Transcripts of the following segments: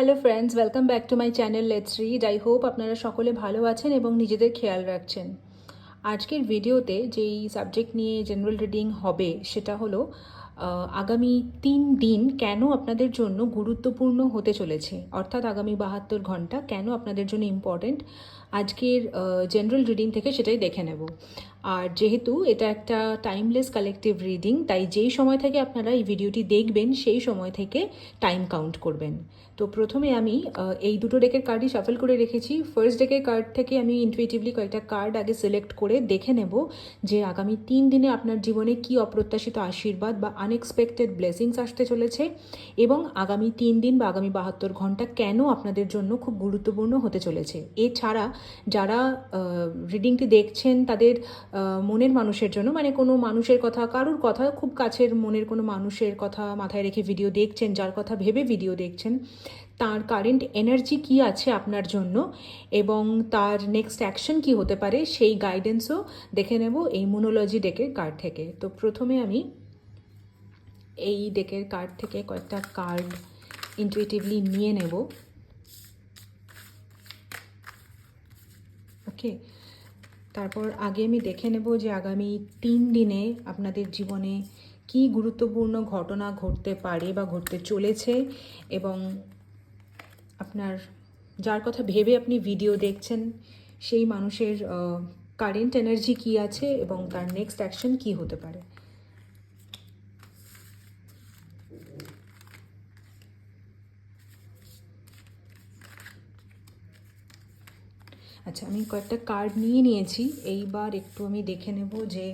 Hello friends welcome back to my channel let's read I hope আপনারা সকলে ভালো আছেন এবং নিজেদের খেয়াল রাখছেন। আজকের ভিডিওতে যেই সাবজেক্ট নিয়ে জেনারেল রিডিং হবে, সেটা হলো আগামী তিন দিন কেন আপনাদের জন্য গুরুত্বপূর্ণ হতে চলেছে? অর্থাৎ আগামী বাহাত্তর ঘণ্টা কেন আপনাদের জন্য ইম্পর্ট্যান্ট আজকের জেনারেল রিডিং থেকে সেটাই দেখে নেব। আর যেহেতু এটা একটা টাইমলেস কালেকটিভ রিডিং তাই যেই সময় থেকে আপনারা এই ভিডিওটি দেখবেন, সেই সময় থেকে টাইম কাউন্ট করবেন। তো প্রথমে আমি এই দুটো ডেকের কার্ডই সাফল করে রেখেছি। ফার্স্ট ডেকের কার্ড থেকে আমি ইনটুইটিভলি কয়েকটা কার্ড আগে সিলেক্ট করে দেখে নেব যে আগামী তিন দিনে আপনার জীবনে কি অপ্রত্যাশিত আশীর্বাদ বা আনএক্সপেক্টেড ব্লেসিংস আসতে চলেছে এবং আগামী তিন দিন বা আগামী বাহাত্তর ঘণ্টা কেন আপনাদের জন্য খুব গুরুত্বপূর্ণ হতে চলেছে। এছাড়া যারা রিডিংটি দেখছেন, তাদের মনের মানুষের জন্য। মানে কোনো মানুষের কথা, কারোর কথা, খুব কাছের মনের কোনো মানুষের কথা মাথায় রেখে ভিডিও দেখছেন, যার কথা ভেবে ভিডিও দেখছেন, তার কারেন্ট এনার্জি কি আছে আপনার জন্য এবং তার নেক্সট অ্যাকশন কি হতে পারে সেই গাইডেন্সও দেখে নেব এই মোনোলজি ডেকের কার্ড থেকে। তো প্রথমে আমি এই ডেকের কার্ড থেকে কয়েকটা কার্ড ইনটুইটিভলি নিয়ে নেব। ওকে তারপর আগে আমি দেখে নেব যে আগামী তিন দিনে আপনাদের জীবনে কি গুরুত্বপূর্ণ ঘটনা ঘটতে পারে বা ঘটতে চলেছে এবং আপনার যার কথা ভেবে আপনি ভিডিও দেখছেন, সেই মানুষের কারেন্ট এনার্জি কি আছে এবং তার নেক্সট অ্যাকশন কি হতে পারে। আচ্ছা আমি কয়েকটা কার্ড নিয়ে নিয়েছি। এইবার একটু আমি দেখে নেব যে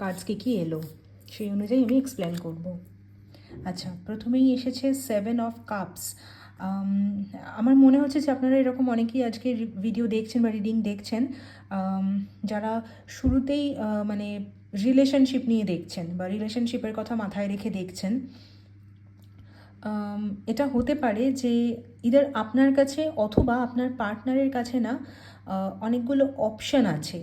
কার্ডস কী কি এলো। সেই অনুযায়ী আমি এক্সপ্লেন করব। আচ্ছা প্রথমেই এসেছে সেভেন অফ কাপস আমার মনে হচ্ছে যে আপনারা এরকম অনেকেই আজকে ভিডিও দেখছেন বা রিডিং দেখছেন। যারা শুরুতেই মানে রিলেশনশিপ নিয়ে দেখছেন বা রিলেশনশিপের কথা মাথায় রেখে দেখছেন। এটা হতে পারে যে ইদার আপনার কাছে অথবা আপনার পার্টনারের কাছে না অনেকগুলো অপশান আছে।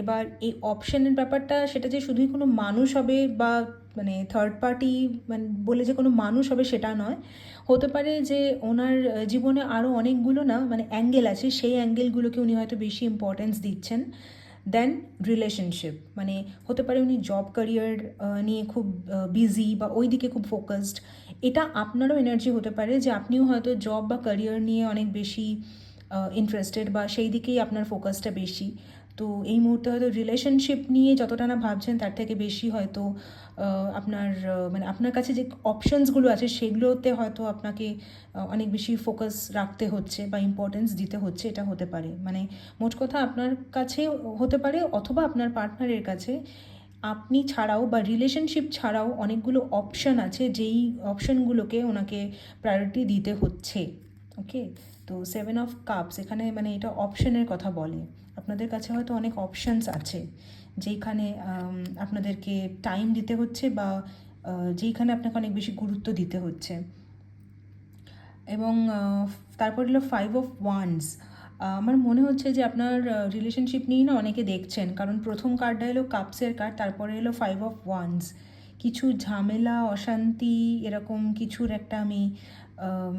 এবার এই অপশানের ব্যাপারটা, সেটা যে শুধুই কোনো মানুষ হবে বা মানে থার্ড পার্টি মানে বলে যে কোনো মানুষ হবে সেটা নয়। হতে পারে যে ওনার জীবনে আরও অনেকগুলো না মানে অ্যাঙ্গেল আছে, সেই অ্যাঙ্গেলগুলোকে উনি হয়তো বেশি ইম্পর্টেন্স দিচ্ছেন। দেন রিলেশনশিপ মানে হতে পারে উনি জব ক্যারিয়ার নিয়ে খুব বিজি বা ওই দিকে খুব ফোকাসড এটা আপনারও এনার্জি হতে পারে যে আপনিও হয়তো জব বা ক্যারিয়ার নিয়ে অনেক বেশি ইন্টারেস্টেড বা সেই দিকেই আপনার ফোকাসটা বেশি। তো এই মুহূর্তে হয়তো রিলেশনশিপ নিয়ে যতটা না ভাবছেন, তার থেকে বেশি হয়তো আপনার মানে আপনার কাছে যে অপশনসগুলো আছে, সেগুলোতে হয়তো আপনাকে অনেক বেশি ফোকাস রাখতে হচ্ছে বা ইম্পর্টেন্স দিতে হচ্ছে, এটা হতে পারে। মানে মোট কথা আপনার কাছে হতে পারে অথবা আপনার পার্টনারের কাছে। আপনি ছাড়াও বা রিলেশনশিপ ছাড়াও অনেকগুলো অপশন আছে, যেই অপশনগুলোকে ওনাকে প্রায়োরিটি দিতে হচ্ছে। ওকে তো সেভেন অফ কাপস এখানে মানে এটা অপশনের কথা বলে। আপনাদের কাছে হয়তো অনেক অপশনস আছে, যেইখানে আপনাদেরকে টাইম দিতে হচ্ছে বা যেইখানে আপনাকে অনেক বেশি গুরুত্ব দিতে হচ্ছে। এবং তারপর হলো ফাইভ অফ ওয়ান্স আমার মনে হচ্ছে যে আপনার রিলেশনশিপ নিয়েই না অনেকে দেখছেন, কারণ প্রথম কার্ডটা এলো কাপসের কার্ড তারপরে এলো ফাইভ অফ ওয়ান্স কিছু ঝামেলা, অশান্তি, এরকম কিছুর একটা আমি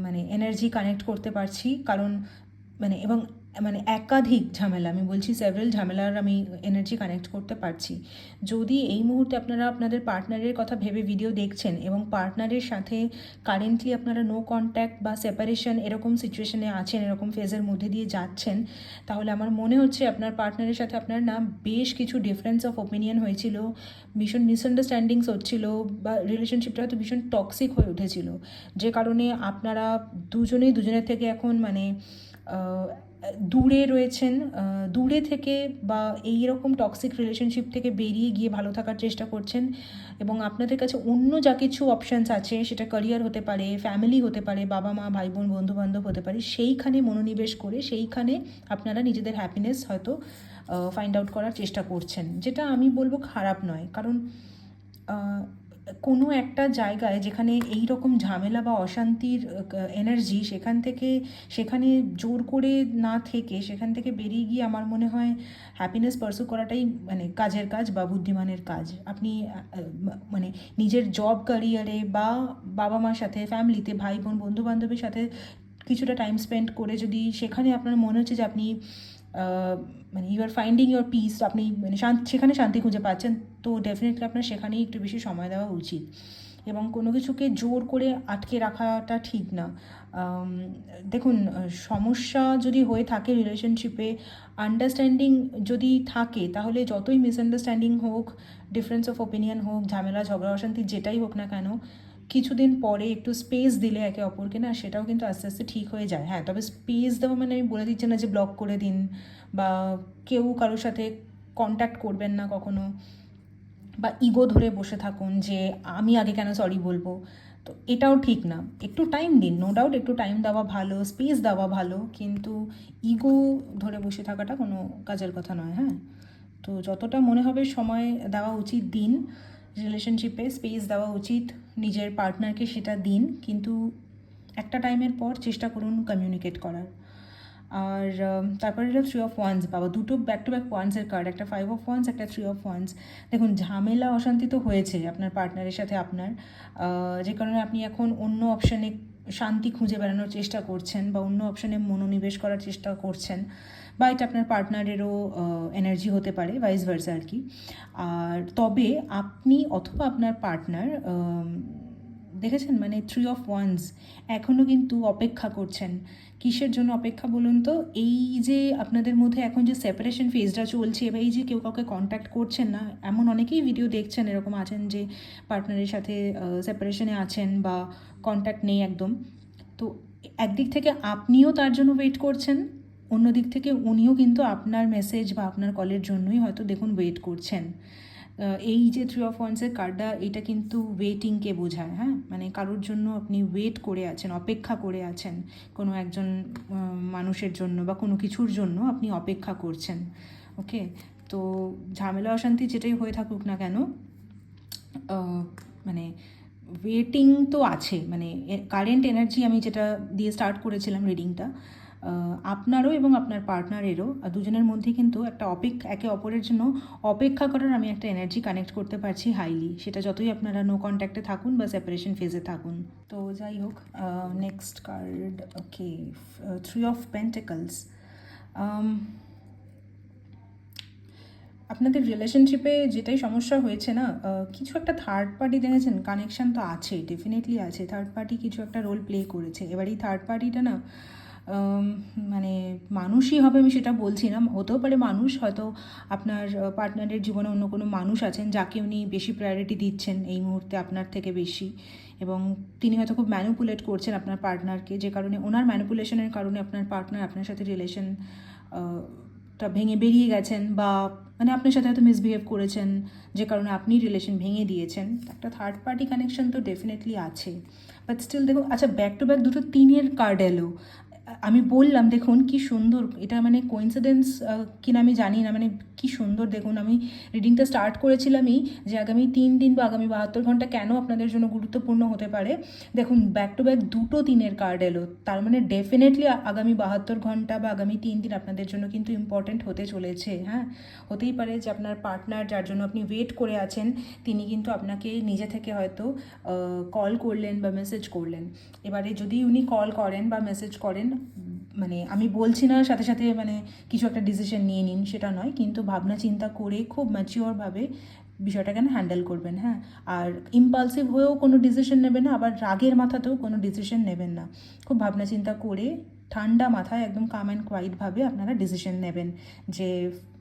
মানে এনার্জি কানেক্ট করতে পারছি, কারণ মানে এবং মানে একাধিক ঝামেলা, আমি বলছি সেভারেল ঝামেলার আমি এনার্জি কানেক্ট করতে পারছি। যদি এই মুহূর্তে আপনারা আপনাদের পার্টনারের কথা ভেবে ভিডিও দেখছেন এবং পার্টনারের সাথে কারেন্টলি আপনারা নো কন্ট্যাক্ট বা সেপারেশন এরকম সিচুয়েশনে আছেন, এরকম ফেজের মধ্যে দিয়ে যাচ্ছেন, তাহলে আমার মনে হচ্ছে আপনার পার্টনারের সাথে আপনার না বেশ কিছু ডিফারেন্স অফ ওপিনিয়ন হয়েছিল, ভীষণ মিসআন্ডারস্ট্যান্ডিংস হচ্ছিল বা রিলেশনশিপটা হয়তো ভীষণ টক্সিক হয়ে উঠেছিল। যে কারণে আপনারা দুজনেই দুজনের থেকে এখন মানে দূরে রয়েছেন দূরে থেকে বা এই রকম টক্সিক রিলেশনশিপ থেকে বেরিয়ে গিয়ে ভালো থাকার চেষ্টা করছেন এবং আপনাদের কাছে অন্য যা কিছু অপশানস আছে, সেটা ক্যারিয়ার হতে পারে ফ্যামিলি হতে পারে, বাবা মা, ভাই বোন বন্ধু বান্ধব হতে পারে, সেইখানে মনোনিবেশ করে, সেইখানে আপনারা নিজেদের হ্যাপিনেস হয়তো ফাইন্ড আউট করার চেষ্টা করছেন। যেটা আমি বলব খারাপ নয়, কারণ কোনো একটা জায়গায় যেখানে এই রকম ঝামেলা বা অশান্তির এনার্জি সেখান থেকে, সেখানে জোর করে না থেকে, সেখান থেকে বেরিয়ে গিয়ে আমার মনে হয় হ্যাপিনেস পার্সু করাটাই মানে কাজের কাজ বা বুদ্ধিমানের কাজ। আপনি মানে নিজের জব ক্যারিয়ারে বা বাবা মার সাথে ফ্যামিলিতে ভাই বোন বন্ধু বান্ধবের সাথে কিছুটা টাইম স্পেন্ড করে যদি সেখানে আপনার মনে হচ্ছে যে আপনি মানে you are finding your peace আপনি মানে সেখানে শান্তি খুঁজে পাচ্ছেন, তো ডেফিনেটলি আপনার সেখানেই একটু বেশি সময় দেওয়া উচিত। এবং কোনো কিছুকে জোর করে আটকে রাখাটা ঠিক না। দেখুন, সমস্যা যদি হয়ে থাকে রিলেশনশিপে আন্ডারস্ট্যান্ডিং যদি থাকে, তাহলে যতই মিসআন্ডারস্ট্যান্ডিং হোক ডিফারেন্স অফ ওপিনিয়ন হোক, ঝামেলা, ঝগড়া, অশান্তি, যেটাই হোক না কেন কিছুদিন পরে একটু স্পেস দিলে একে অপরকে না সেটাও কিন্তু আস্তে আস্তে ঠিক হয়ে যায়। হ্যাঁ তবে স্পেস দেওয়া মানে আমি বলে দিচ্ছি না যে ব্লক করে দিন বা কেউ কারোর সাথে কন্ট্যাক্ট করবেন না কখনো বা ইগো ধরে বসে থাকুন যে আমি আগে কেন সরি বলব। তো এটাও ঠিক না। একটু টাইম দিন নো ডাউট একটু টাইম দেওয়া ভালো স্পেস দেওয়া ভালো, কিন্তু ইগো ধরে বসে থাকাটা কোনো কাজের কথা নয় হ্যাঁ। তো যতটা মনে হবে সময় দেওয়া উচিত দিন। রিলেশনশিপে স্পেস দেওয়া উচিত নিজের পার্টনারকে সেটা দিন, কিন্তু একটা টাইমের পর চেষ্টা করুন কমিউনিকেট করার। আর তারপরে এটা থ্রি অফ ওয়ান্স বাবা দুটো ব্যাক টু ব্যাক ওয়ান্সের কার্ড একটা ফাইভ অফ ওয়ান্স একটা থ্রি অফ ওয়ান্স দেখুন, ঝামেলা অশান্তি তো হয়েছে আপনার পার্টনারের সাথে আপনার। যে কারণে আপনি এখন অন্য অপশানে শান্তি খুঁজে বেড়ানোর চেষ্টা করছেন বা অন্য অপশানে মনোনিবেশ করার চেষ্টা করছেন। বা এটা আপনার পার্টনারেরও এনার্জি হতে পারে ভাইস ভার্সা আর কি। আর তবে আপনি অথবা আপনার পার্টনার দেখেছেন? মানে থ্রি অফ ওয়ান্স এখনও কিন্তু অপেক্ষা করছেন। কিসের জন্য অপেক্ষা বলুন তো? এই যে আপনাদের মধ্যে এখন যে সেপারেশন ফেজটা চলছে বা এই যে কেউ কাউকে কন্ট্যাক্ট করছেন না, এমন অনেকেই ভিডিও দেখছেন, এরকম আছেন যে পার্টনারের সাথে সেপারেশনে আছেন বা কন্ট্যাক্ট নেই একদম। তো একদিক থেকে আপনিও তার জন্য ওয়েট করছেন অন্য দিক থেকে উনিও কিন্তু আপনার মেসেজ বা আপনার কলের জন্যই হয়তো দেখুন ওয়েট করছেন। এই যে থ্রি অফ ওয়ান্সের কার্ডটা এটা কিন্তু ওয়েটিংকে বোঝায় হ্যাঁ? মানে কারোর জন্য আপনি ওয়েট করে আছেন, অপেক্ষা করে আছেন, কোনো একজন মানুষের জন্য বা কোনো কিছুর জন্য আপনি অপেক্ষা করছেন ওকে তো ঝামেলা অশান্তি যেটাই হয়ে থাকুক না কেন মানে ওয়েটিং তো আছে মানে কারেন্ট এনার্জি আমি যেটা দিয়ে স্টার্ট করেছিলাম রিডিংটা আপনারও এবং আপনার পার্টনারেরও দুজনের মধ্যে কিন্তু একটা অপেক্ষা একে অপরের জন্য অপেক্ষা করার আমি একটা এনার্জি কানেক্ট করতে পারছি হাইলি সেটা যতই আপনারা নো কন্ট্যাক্টে থাকুন বা সেপারেশন ফেজে থাকুন। তো যাই হোক next card okay three of pentacles আপনাদের রিলেশনশিপে যেটাই সমস্যা হয়েছে না কিছু একটা থার্ড পার্টি দেখেছেন? কানেকশান তো আছে ডেফিনেটলি আছে। থার্ড পার্টি কিছু একটা রোল প্লে করেছে। এবার এই থার্ড পার্টিটা না মানে মানুষই হবে আমি সেটা বলছি না, হতেও পারে মানুষ, হয়তো আপনার পার্টনারের জীবনে অন্য কোনো মানুষ আছেন যাকে উনি বেশি প্রায়োরিটি দিচ্ছেন এই মুহূর্তে আপনার থেকে বেশি এবং তিনি হয়তো খুব ম্যানুপুলেট করছেন আপনার পার্টনারকে যে কারণে ওনার ম্যানুপুলেশনের কারণে আপনার পার্টনার আপনার সাথে রিলেশন টা ভেঙে বেরিয়ে গেছেন বা মানে আপনার সাথে হয়তো মিসবিহেভ করেছেন, যে কারণে আপনি রিলেশন ভেঙে দিয়েছেন। একটা থার্ড পার্টি কানেকশন তো ডেফিনেটলি আছে। বাট স্টিল দেখুন আচ্ছা ব্যাক টু ব্যাক দুটো তিনের কার্ড এলো। আমি বললাম দেখুন কি সুন্দর এটা মানে কোইন্সিডেন্স কিনা আমি জানি না মানে কি সুন্দর দেখুন, আমি রিডিংটা স্টার্ট করেছিলামই যে আগামী তিন দিন বা আগামী বাহাত্তর ঘণ্টা কেন আপনাদের জন্য গুরুত্বপূর্ণ হতে পারে। দেখুন ব্যাক টু ব্যাক দুটো তিনের কার্ড এলো, তার মানে ডেফিনেটলি আগামী বাহাত্তর ঘণ্টা বা আগামী তিন দিন আপনাদের জন্য কিন্তু ইম্পর্টেন্ট হতে চলেছে হ্যাঁ? হতেই পারে যে আপনার পার্টনার যার জন্য আপনি ওয়েট করে আছেন, তিনি কিন্তু আপনাকে নিজে থেকে হয়তো কল করলেন বা মেসেজ করলেন। এবারে যদি উনি কল করেন বা মেসেজ করেন মানে আমি বলছি না, সাথে সাথে মানে কিছু একটা ডিসিশন নিয়ে নিন, সেটা নয়, কিন্তু ভাবনা চিন্তা করে খুব ম্যাচিওরভাবে বিষয়টাকে হ্যান্ডেল করবেন হ্যাঁ? আর ইম্পালসিভ হয়েও কোনো ডিসিশন নেবেন না, আবার রাগের মাথাতেও কোনো ডিসিশন নেবেন না। খুব ভাবনা চিন্তা করে ঠান্ডা মাথায় একদম কাম অ্যান্ড কোয়াইটভাবে আপনারা ডিসিশন নেবেন যে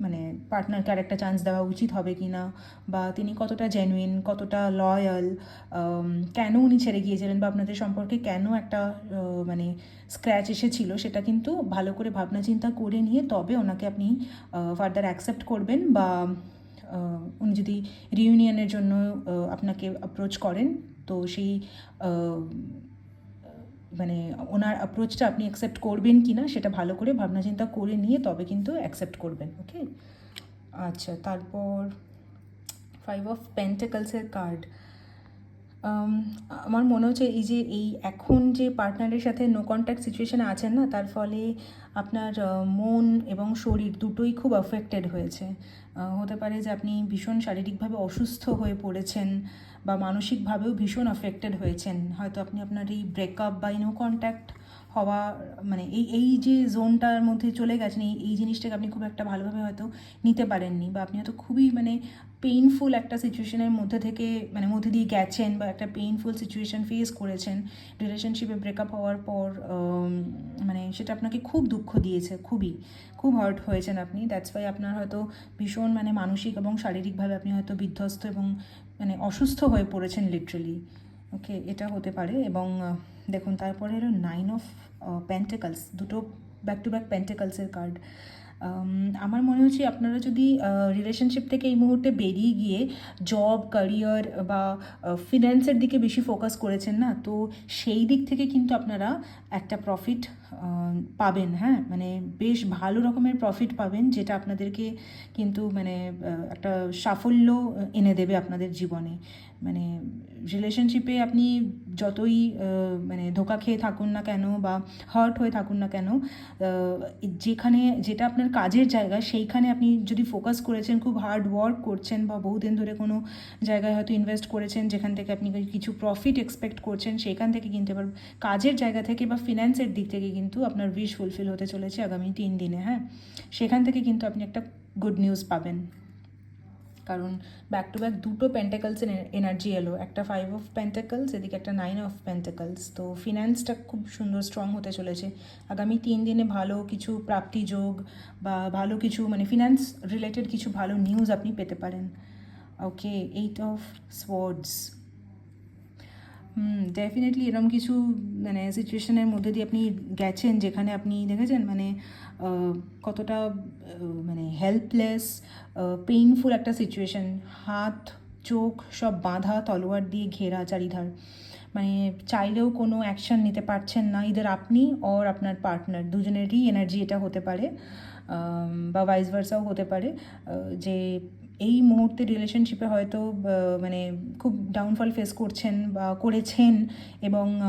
মানে পার্টনারকে আর একটা চান্স দেওয়া উচিত হবে কি না বা তিনি কতটা জেনুইন কতটা লয়াল কেন উনি ছেড়ে গিয়েছিলেন বা আপনাদের সম্পর্কে কেন একটা মানে স্ক্র্যাচ এসেছিল সেটা কিন্তু ভালো করে ভাবনা চিন্তা করে নিয়ে তবে ওনাকে আপনি ফার্দার অ্যাকসেপ্ট করবেন বা উনি যদি রিউনিয়নের জন্য আপনাকে অ্যাপ্রোচ করেন তো সেই মানে ওনার অ্যাপ্রোচটা আপনি অ্যাকসেপ্ট করবেন কি না সেটা ভালো করে ভাবনা চিন্তা করে নিয়ে তবে কিন্তু অ্যাকসেপ্ট করবেন ওকে আচ্ছা তারপর ফাইভ অফ পেন্টেকলসের কার্ড আমার মনে হচ্ছে এই যে, এই এখন যে পার্টনারের সাথে নো কন্ট্যাক্ট সিচুয়েশনে আছেন না, তার ফলে আপনার মন এবং শরীর দুটোই খুব অ্যাফেক্টেড হয়েছে। হতে পারে যে আপনি ভীষণ শারীরিকভাবে অসুস্থ হয়ে পড়েছেন বা মানসিকভাবেও ভীষণ অ্যাফেক্টেড হয়েছেন। হয়তো আপনি আপনার এই ব্রেকআপ বা নো কন্ট্যাক্ট হওয়া মানে এই এই যে জোনটার মধ্যে চলে গেছেন, এই এই জিনিসটাকে আপনি খুব একটা ভালোভাবে হয়তো নিতে পারেননি বা আপনি হয়তো খুবই মানে পেইনফুল একটা সিচুয়েশনের মধ্যে থেকে মানে মধ্যে দিয়ে গেছেন বা একটা পেইনফুল সিচুয়েশন ফেস করেছেন। রিলেশনশিপে ব্রেকআপ হওয়ার পর মানে সেটা আপনাকে খুব দুঃখ দিয়েছে, খুবই। খুব হার্ট হয়েছেন আপনি। দ্যাটস ওয়াই আপনার হয়তো ভীষণ মানে মানসিক এবং শারীরিকভাবে আপনি হয়তো বিধ্বস্ত এবং মানে অসুস্থ হয়ে পড়েছেন লিটারেলি ওকে এটা হতে পারে এবং দেখুন, তারপরে এলো নাইন অফ প্যান্টেকালস দুটো ব্যাক টু ব্যাক প্যান্টেকালসের কার্ড আমার মনে হচ্ছে আপনারা যদি রিলেশনশিপ থেকে এই মুহূর্তে বেরিয়ে গিয়ে জব ক্যারিয়ার বা ফিন্যান্সের দিকে বেশি ফোকাস করেছেন না, তো সেই দিক থেকে কিন্তু আপনারা একটা প্রফিট পাবেন হ্যাঁ? মানে বেশ ভালো রকমের প্রফিট পাবেন, যেটা আপনাদেরকে কিন্তু মানে একটা সাফল্য এনে দেবে আপনাদের জীবনে। মানে রিলেশনশিপে আপনি যতই মানে ধোকা খেয়ে থাকুন না কেন বা হার্ট হয়ে থাকুন না কেন যেখানে, যেটা আপনার কাজের জায়গা, সেইখানে আপনি যদি ফোকাস করেছেন, খুব হার্ড ওয়ার্ক করছেন বা বহুদিন ধরে কোনো জায়গায় হয়তো ইনভেস্ট করেছেন, যেখান থেকে আপনি কিছু প্রফিট এক্সপেক্ট করছেন সেখান থেকে কিন্তু এবার কাজের জায়গা থেকে বা ফিনান্সের দিক থেকে কিন্তু আপনার উইশ ফুলফিল হতে চলেছে আগামী তিন দিনে হ্যাঁ? সেখান থেকে কিন্তু আপনি একটা গুড নিউজ পাবেন। কারণ ব্যাক টু ব্যাক দুটো পেন্টাকলসের এনার্জি এলো, একটা ফাইভ অফ পেন্টাকলস এদিকে একটা নাইন অফ পেন্টাকলস তো ফিনান্সটা খুব সুন্দর স্ট্রং হতে চলেছে। আগামী তিন দিনে ভালো কিছু প্রাপ্তি যোগ বা ভালো কিছু মানে ফিনান্স রিলেটেড কিছু ভালো নিউজ আপনি পেতে পারেন। Okay eight of swords hmm definitely এরকম কিছু মানে সিচুয়েশনের মধ্যে দিয়ে আপনি গেছেন যেখানে আপনি দেখেছেন মানে কতটা মানে হেল্পলেস পেইনফুল একটা সিচুয়েশন হাত, চোখ সব বাঁধা, তলোয়ার দিয়ে ঘেরা চারিধার। মানে চাইলেও কোনো অ্যাকশন নিতে পারছেন না ইদার আপনি অর আপনার পার্টনার দুজনেরই এনার্জি এটা হতে পারে বা ভাইস ভার্সাও হতে পারে যে এই মুহূর্তে রিলেশনশিপে হয়তো মানে খুব ডাউনফল ফেস করছেন বা করেছেন এবং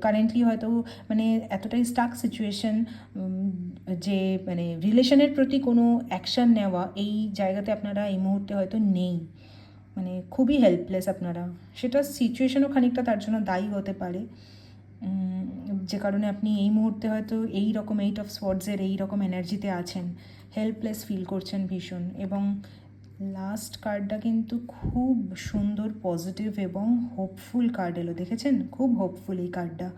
কারেন্টলি হয়তো মানে এতটাই স্টাক সিচুয়েশন যে মানে রিলেশনের প্রতি কোনো অ্যাকশন নেওয়া এই জায়গাতে আপনারা এই মুহূর্তে হয়তো নেই। মানে খুবই হেল্পলেস আপনারা। সেটা সিচুয়েশনও খানিকটা তার জন্য দায়ী হতে পারে। যে কারণে আপনি এই মুহূর্তে হয়তো এই রকম এইট অফ স্পটসের এই রকম এনার্জিতে আছেন। হেল্পলেস ফিল করছেন ভীষণ এবং লাস্ট কার্ডটা কিন্তু খুব সুন্দর পজিটিভ এবং হোপফুল কার্ড এলো। দেখেছেন? খুব হোপফুল এই কার্ডটা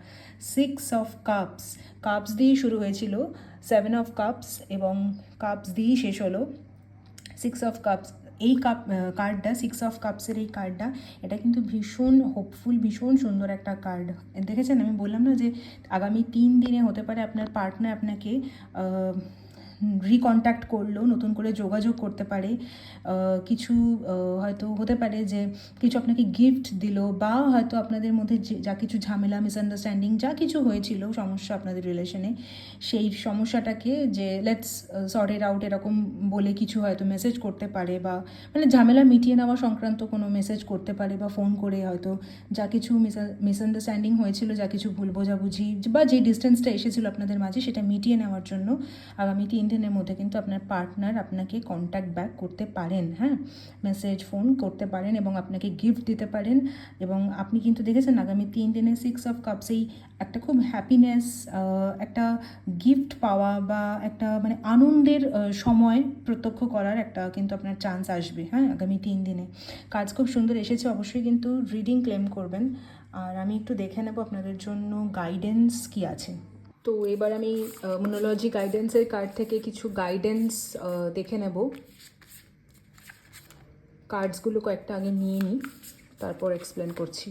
সিক্স অফ কাপস কাপস দিয়েই শুরু হয়েছিল। সেভেন অফ কাপস এবং কাপস দিয়েই শেষ হলো। সিক্স অফ কাপস এই কাপ কার্ডটা সিক্স অফ কাপসের এই কার্ডটা এটা কিন্তু ভীষণ হোপফুল ভীষণ সুন্দর একটা কার্ড দেখেছেন? আমি বললাম না যে আগামী তিন দিনে হতে পারে আপনার পার্টনার আপনাকে রিকন্ট্যাক্ট করল, নতুন করে যোগাযোগ করতে পারে। কিছু হয়তো হতে পারে যে কিছু আপনাকে গিফট দিল বা হয়তো আপনাদের মধ্যে যে কিছু ঝামেলা মিসআন্ডারস্ট্যান্ডিং যা কিছু হয়েছিল, সমস্যা আপনাদের রিলেশনে সেই সমস্যাটাকে যে লেটস সর্ট আউট এরকম বলে কিছু হয়তো মেসেজ করতে পারে বা মানে ঝামেলা মিটিয়ে নেওয়া সংক্রান্ত কোনো মেসেজ করতে পারে বা ফোন করে হয়তো যা কিছু মিসআন্ডারস্ট্যান্ডিং হয়েছিল, যা কিছু ভুল বোঝাবুঝি বা যে ডিস্টেন্সটা এসেছিল আপনাদের মাঝে, সেটা মিটিয়ে নেওয়ার জন্য আগামী তিন দিনের মধ্যে কিন্তু আপনার পার্টনার আপনাকে কন্ট্যাক্ট ব্যাক করতে পারেন হ্যাঁ? মেসেজ ফোন করতে পারেন এবং আপনাকে গিফট দিতে পারেন এবং আপনি কিন্তু দেখেছেন আগামী তিন দিনে সিক্স অফ কাপস এই একটা খুব হ্যাপিনেস একটা গিফট পাওয়া বা একটা মানে আনন্দের সময় প্রত্যক্ষ করার একটা কিন্তু আপনার চান্স আসবে হ্যাঁ? আগামী তিন দিনে। কাজ খুব সুন্দর এসেছে, অবশ্যই কিন্তু রিডিং ক্লেম করবেন। আর আমি একটু দেখে নেব আপনাদের জন্য গাইডেন্স কি আছে। তো এবার আমি মনোলজি গাইডেন্সের কার্ড থেকে কিছু গাইডেন্স দেখে নেব। কার্ডসগুলো কয়েকটা আগে নিয়ে নিই, তারপর এক্সপ্লেন করছি।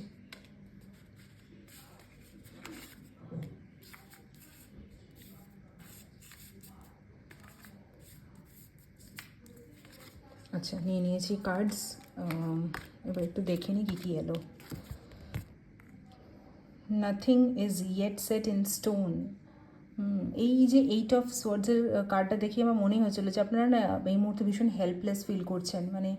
আচ্ছা নিয়ে নিয়েছি কার্ডস এবার একটু দেখে নিই কী কী এলো। Nothing is yet set in stone এই যে এইট অফ সোয়ার্ডসের কার্ডটা দেখে আমার মনে হয়েছিল যে আপনারা না এই মুহূর্তে ভীষণ হেল্পলেস ফিল করছেন। মানে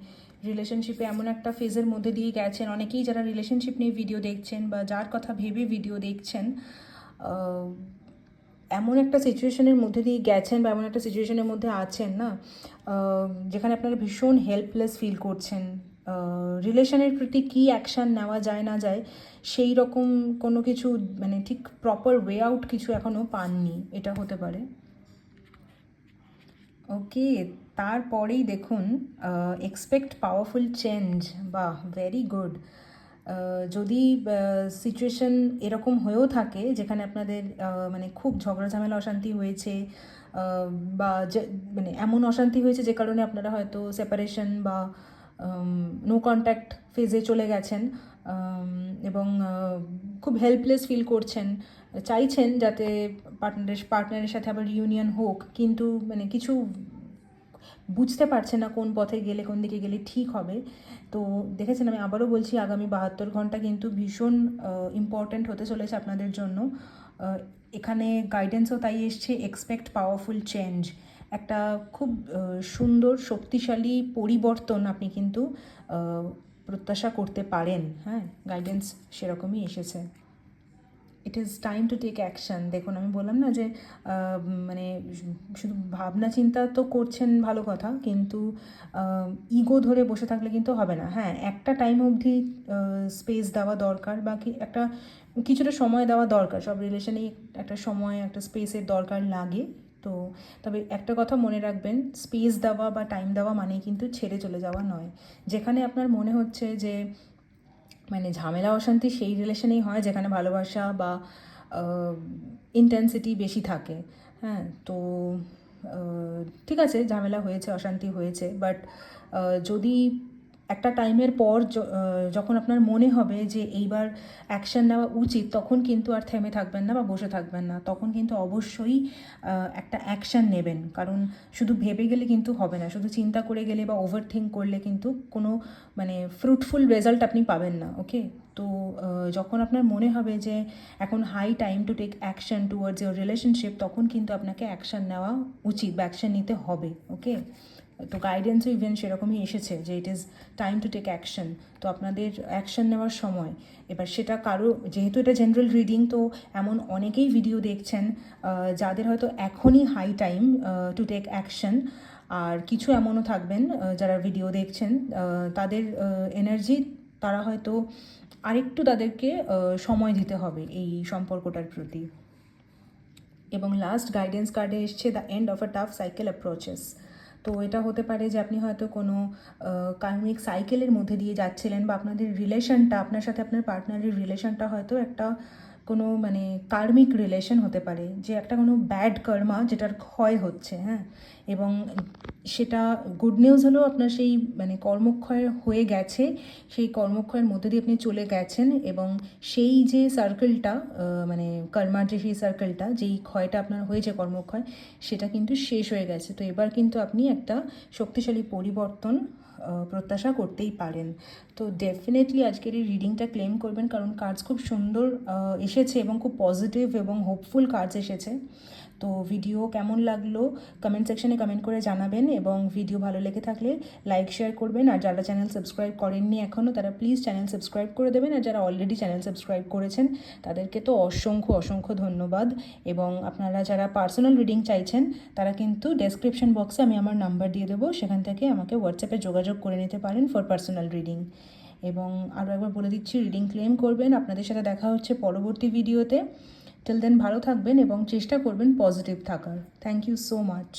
রিলেশনশিপে এমন একটা ফেজের মধ্যে দিয়ে গেছেন। অনেকেই যারা রিলেশনশিপ নিয়ে ভিডিও দেখছেন বা যার কথা ভেবে ভিডিও দেখছেন এমন একটা সিচুয়েশনের মধ্যে দিয়ে গেছেন বা এমন একটা সিচুয়েশনের মধ্যে আছেন না যেখানে আপনারা ভীষণ হেল্পলেস ফিল করছেন। রিলেশনের প্রতি কী অ্যাকশান নেওয়া যায়, না যায়, সেই রকম কোনো কিছু মানে ঠিক প্রপার ওয়ে আউট কিছু এখনও পাননি, এটা হতে পারে। ওকে তারপরেই দেখুন এক্সপেক্ট পাওয়ারফুল চেঞ্জ বা ভেরি গুড যদি সিচুয়েশন এরকম হয়েও থাকে, যেখানে আপনাদের মানে খুব ঝগড়া ঝামেলা অশান্তি হয়েছে বা মানে এমন অশান্তি হয়েছে যে কারণে আপনারা হয়তো সেপারেশন বা নো কন্ট্যাক্ট ফেজে চলে গেছেন এবং খুব হেল্পলেস ফিল করছেন, চাইছেন যাতে পার্টনারের পার্টনারের সাথে আবার রিউনিয়ন হোক, কিন্তু মানে কিছু বুঝতে পারছে না কোন পথে গেলে, কোন দিকে গেলে ঠিক হবে। তো দেখেছেন, আমি আবারও বলছি, আগামী বাহাত্তর ঘণ্টা কিন্তু ভীষণ ইম্পর্ট্যান্ট হতে চলেছে আপনাদের জন্য। এখানে গাইডেন্সও তাই এসছে এক্সপেক্ট পাওয়ারফুল চেঞ্জ একটা খুব সুন্দর, শক্তিশালী পরিবর্তন আপনি কিন্তু প্রত্যাশা করতে পারেন। হ্যাঁ গাইডেন্স সেরকমই এসেছে। It is time to take action দেখুন, আমি বললাম না যে মানে শুধু ভাবনা চিন্তা তো করছেন ভালো কথা, কিন্তু ইগো ধরে বসে থাকলে কিন্তু হবে না। হ্যাঁ একটা টাইম অবধি স্পেস দেওয়া দরকার বা কি একটা, কিছুটা সময় দেওয়া দরকার। সব রিলেশনেই একটা সময়, একটা স্পেসের দরকার লাগে। তো তবে একটা কথা মনে রাখবেন স্পেস দেওয়া বা টাইম দেওয়া মানে কিন্তু ছেড়ে চলে যাওয়া নয়। যেখানে আপনার মনে হচ্ছে যে মানে ঝামেলা, অশান্তি সেই রিলেশনেই হয় যেখানে ভালোবাসা বা ইন্টেন্সিটি বেশি থাকে। হ্যাঁ তো ঠিক আছে, ঝামেলা হয়েছে, অশান্তি হয়েছে বাট যদি একটা টাইমের পর যখন আপনার মনে হবে যে এইবার অ্যাকশন নেওয়া উচিত, তখন কিন্তু আর থেমে থাকবেন না বা বসে থাকবেন না। তখন কিন্তু অবশ্যই একটা অ্যাকশন নেবেন। কারণ শুধু ভেবে গেলে কিন্তু হবে না। শুধু চিন্তা করে গেলে বা ওভার থিঙ্ক করলে কিন্তু কোনো মানে ফ্রুটফুল রেজাল্ট আপনি পাবেন না ওকে তো যখন আপনার মনে হবে যে এখন high time to take action towards your relationship তখন কিন্তু আপনাকে অ্যাকশন নেওয়া উচিত বা অ্যাকশন নিতে হবে ওকে তো গাইডেন্সও ইভেন সেরকমই এসেছে যে it is time to take action তো আপনাদের অ্যাকশন নেওয়ার সময়। এবার সেটা কারও, যেহেতু এটা জেনারেল রিডিং তো এমন অনেকেই ভিডিও দেখছেন যাদের হয়তো এখনই high time to take action আর কিছু এমনও থাকবেন যারা ভিডিও দেখছেন তাদের এনার্জি তারা হয়তো আরেকটু তাদেরকে সময় দিতে হবে এই সম্পর্কটার প্রতি। এবং লাস্ট গাইডেন্স কার্ডে এসছে the end of a tough cycle approaches তো এটা হতে পারে যে আপনি হয়তো কোনো কার্মিক সাইকেলের মধ্যে দিয়ে যাচ্ছিলেন বা আপনাদের রিলেশনটা আপনার সাথে আপনার পার্টনারের রিলেশনটা হয়তো একটা কোনো মানে কার্মিক রিলেশন হতে পারে, যে একটা কোনো ব্যাড কর্মা যেটার ক্ষয় হচ্ছে হ্যাঁ? এবং সেটা গুড নিউজ হলেও আপনার সেই মানে কর্মক্ষয় হয়ে গেছে, সেই কর্মক্ষয়ের মধ্যে দিয়ে আপনি চলে গেছেন এবং সেই যে সার্কেলটা মানে কর্মার যে সেই সার্কেলটা যেই ক্ষয়টা আপনার হয়েছে কর্মক্ষয়, সেটা কিন্তু শেষ হয়ে গেছে। তো এবার কিন্তু আপনি একটা শক্তিশালী পরিবর্তন প্রত্যাশা করতেই পারেন। তো ডেফিনেটলি আজকের এই রিডিংটা ক্লেম করবেন কারণ কার্ডস খুব সুন্দর এসেছে এবং খুব পজিটিভ এবং হোপফুল কার্ডস এসেছে। তো ভিডিও কেমন লাগল কমেন্ট সেকশনে কমেন্ট করে জানাবেন এবং ভিডিও ভালো লেগে থাকলে লাইক শেয়ার করবেন। আর যারা চ্যানেল সাবস্ক্রাইব করেননি এখনও তারা প্লিজ চ্যানেল সাবস্ক্রাইব করে দেবেন। আর যারা অলরেডি চ্যানেল সাবস্ক্রাইব করেছেন তাদেরকে তো অসংখ্য অসংখ্য ধন্যবাদ। এবং আপনারা যারা পার্সোনাল রিডিং চাইছেন তারা কিন্তু ডেসক্রিপশন বক্সে আমি আমার নাম্বার দিয়ে দেবো। সেখান থেকে আমাকে হোয়াটসঅ্যাপে যোগাযোগ করে নিতে পারেন ফর পার্সোনাল রিডিং এবং আরও একবার বলে দিচ্ছি রিডিং ক্লেম করবেন। আপনাদের সাথে দেখা হচ্ছে পরবর্তী ভিডিওতে টিল দেন ভালো থাকবেন এবং চেষ্টা করবেন পজিটিভ থাকার। Thank you so much